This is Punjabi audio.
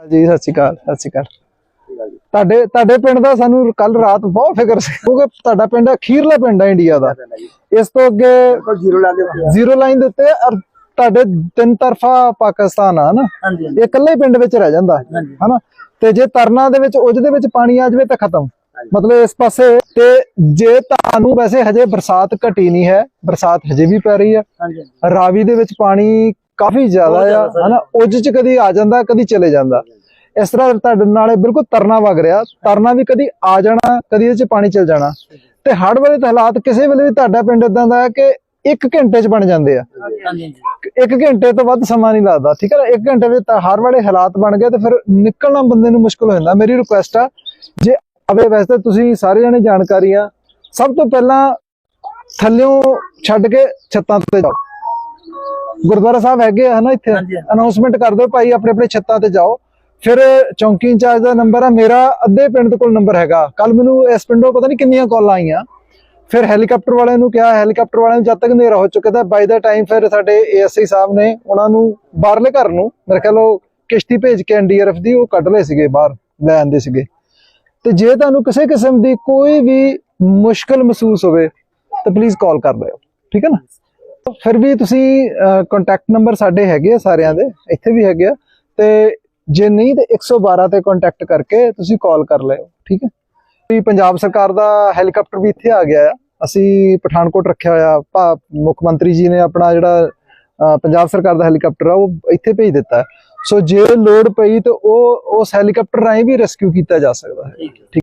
ਜੀ ਸਤਿ ਸ਼੍ਰੀ ਅਕਾਲ ਸਤਿ ਸ਼੍ਰੀ ਅਕਾਲ। ਤੁਹਾਡੇ ਤੁਹਾਡੇ ਪਿੰਡ ਦਾ ਸਾਨੂੰ ਕੱਲ ਰਾਤ ਬਹੁਤ ਫਿਕਰ ਸੀ ਕਿਉਂਕਿ ਤੁਹਾਡਾ ਪਿੰਡ ਅਖੀਰਲਾ ਪਿੰਡ ਹੈ ਇੰਡੀਆ ਦਾ। ਇਸ ਤੋਂ ਅੱਗੇ ਜ਼ੀਰੋ ਲਾਈਨ ਦੇ ਉੱਤੇ ਔਰ ਤੁਹਾਡੇ ਤਿੰਨ ਤਰਫਾ ਪਾਕਿਸਤਾਨ ਆ ਨਾ ਇਹ ਇਕੱਲੇ ਪਿੰਡ ਵਿੱਚ ਰਹਿ ਜਾਂਦਾ। ਹਨਾ? ਤੇ ਜੇ ਤਰਨਾ ਦੇ ਵਿੱਚ ਉਜ ਦੇ ਵਿੱਚ ਪਾਣੀ ਆ ਜਾਵੇ ਤਾਂ ਖਤਮ। ਮਤਲਬ ਇਸ ਪਾਸੇ ਤੇ ਜੇ ਤੁਹਾਨੂੰ ਵੈਸੇ ਹਜੇ ਬਰਸਾਤ ਘਟੀ ਨਹੀਂ ਹੈ ਬਰਸਾਤ ਹਜੇ ਵੀ ਪੈ ਰਹੀ ਹੈ। ਰਾਵੀ ਦੇ ਵਿੱਚ ਪਾਣੀ ਕਾਫੀ ਜ਼ਿਆਦਾ ਆ। ਹਨਾ? ਉਜ ਚ ਕਦੀ ਆ ਜਾਂਦਾ ਕਦੀ ਚਲੇ ਜਾਂਦਾ। ਇਸ ਤਰ੍ਹਾਂ ਤੁਹਾਡੇ ਨਾਲੇ ਬਿਲਕੁਲ ਤਰਨਾ ਵਗ ਰਿਹਾ। ਤਰਨਾ ਵੀ ਕਦੀ ਆ ਜਾਣਾ ਕਦੀ ਇਹਦੇ ਚ ਪਾਣੀ ਚਲ ਜਾਣਾ। ਤੇ ਹੜ ਵਾਲੇ ਹਾਲਾਤ ਕਿਸੇ ਵੇਲੇ ਵੀ ਤੁਹਾਡਾ ਪਿੰਡ ਇਦਾਂ ਦਾ ਹੈ ਕਿ 1 ਘੰਟੇ ਚ ਬਣ ਜਾਂਦੇ ਆ। ਹਾਂਜੀ 1 ਘੰਟੇ ਤੋਂ ਵੱਧ ਸਮਾਂ ਨਹੀਂ ਲੱਗਦਾ ਠੀਕ ਹੈ 1 ਘੰਟੇ ਵਿੱਚ ਹਰ ਵਾਲੇ ਹਾਲਾਤ ਬਣ ਗਏ ਤੇ ਫਿਰ ਨਿਕਲਣਾ ਬੰਦੇ ਨੂੰ ਮੁਸ਼ਕਲ ਹੋ ਜਾਂਦਾ। ਮੇਰੀ ਰਿਕੁਐਸਟ ਆ ਜੇ ਆਵੇ ਵੈਸੇ ਤੁਸੀਂ ਸਾਰੇ ਜਣੇ ਜਾਣਕਾਰੀ ਆ ਸਭ ਤੋਂ ਪਹਿਲਾਂ ਥੱਲਿਓਂ ਛੱਡ ਕੇ ਛੱਤਾਂ ਤੇ ਜਾਓ। ਗੁਰਦੁਆਰਾ ਸਾਹਿਬ ਹੈਗੇ ਆ ਹਨਾ ਇੱਥੇ। ਅਨਾਉਂਸਮੈਂਟ ਕਰ ਦਿਓ ਭਾਈ ਆਪਣੇ ਆਪਣੇ ਛੱਤਾਂ ਤੇ ਜਾਓ। ਫਿਰ ਚੌਂਕੀ ਇੰਚਾਰਜ ਦਾ ਨੰਬਰ ਆ ਮੇਰਾ ਅੱਧੇ ਪਿੰਡ ਦੇ ਕੋਲ ਨੰਬਰ ਹੈਗਾ। ਕੱਲ ਮੈਨੂੰ ਇਸ ਪਿੰਡੋਂ ਪਤਾ ਨਹੀਂ ਕਿੰਨੀਆਂ ਕਾਲਾਂ ਆਈਆਂ। ਫਿਰ ਹੈਲੀਕਾਪਟਰ ਵਾਲਿਆਂ ਨੂੰ ਕਿਹਾ ਹੈਲੀਕਾਪਟਰ ਵਾਲਿਆਂ ਨੂੰ ਜਦ ਤੱਕ ਹਨੇਰਾ ਹੋ ਚੁੱਕਾ ਤਾਂ ਬਾਈ ਦਾ ਟਾਈਮ ਫਿਰ ਸਾਡੇ ਏਐਸਆਈ ਸਾਹਿਬ ਨੇ ਉਹਨਾਂ ਨੂੰ ਬਾਹਰਲੇ ਘਰ ਨੂੰ ਮੇਰੇ ਖਿਆਲ ਉਹ ਕਿਸ਼ਤੀ ਭੇਜ ਕੇ ਐਨਡੀਆਰਐਫ ਦੀ ਉਹ ਕੱਢ ਲਏ ਸੀਗੇ ਬਾਹਰ ਲੈ ਆਂਦੇ ਸੀਗੇ। ਤੇ ਜੇ ਤੁਹਾਨੂੰ ਕਿਸੇ ਕਿਸਮ ਦੀ ਕੋਈ ਵੀ ਮੁਸ਼ਕਲ ਮਹਿਸੂਸ ਹੋਵੇ ਤਾਂ ਪਲੀਜ਼ ਕਾਲ ਕਰ ਲਿਓ। ਠੀਕ ਹੈ ਨਾ? ਫਿਰ ਵੀ ਤੁਸੀਂ ਕੰਟੈਕਟ ਨੰਬਰ ਸਾਡੇ ਹੈਗੇ ਆ ਸਾਰਿਆਂ ਦੇ ਇੱਥੇ ਵੀ ਹੈਗੇ ਆ। ਤੇ ਜੇ ਨਹੀਂ ਤੇ 112 ਤੇ ਕੰਟੈਕਟ ਕਰਕੇ ਤੁਸੀਂ ਕਾਲ ਕਰ ਲਿਓ ਠੀਕ ਹੈ? ਵੀ ਪੰਜਾਬ ਸਰਕਾਰ ਦਾ ਹੈਲੀਕਾਪਟਰ ਵੀ ਇੱਥੇ ਆ ਗਿਆ ਆ। ਅਸੀਂ ਪਠਾਨਕੋਟ ਰੱਖਿਆ ਹੋਇਆ ਭਾ- ਮੁੱਖ ਮੰਤਰੀ ਜੀ ਨੇ ਆਪਣਾ ਜਿਹੜਾ ਪੰਜਾਬ ਸਰਕਾਰ ਦਾ ਹੈਲੀਕਾਪਟਰ ਆ ਉਹ ਇੱਥੇ ਭੇਜ ਦਿੱਤਾ। ਸੋ ਜੇ ਲੋੜ ਪਈ ਤਾਂ ਉਹ ਉਸ ਹੈਲੀਕਾਪਟਰ ਰਾਹੀਂ ਵੀ ਰੈਸਕਿਊ ਕੀਤਾ ਜਾ ਸਕਦਾ ਹੈ। ਠੀਕ ਹੈ।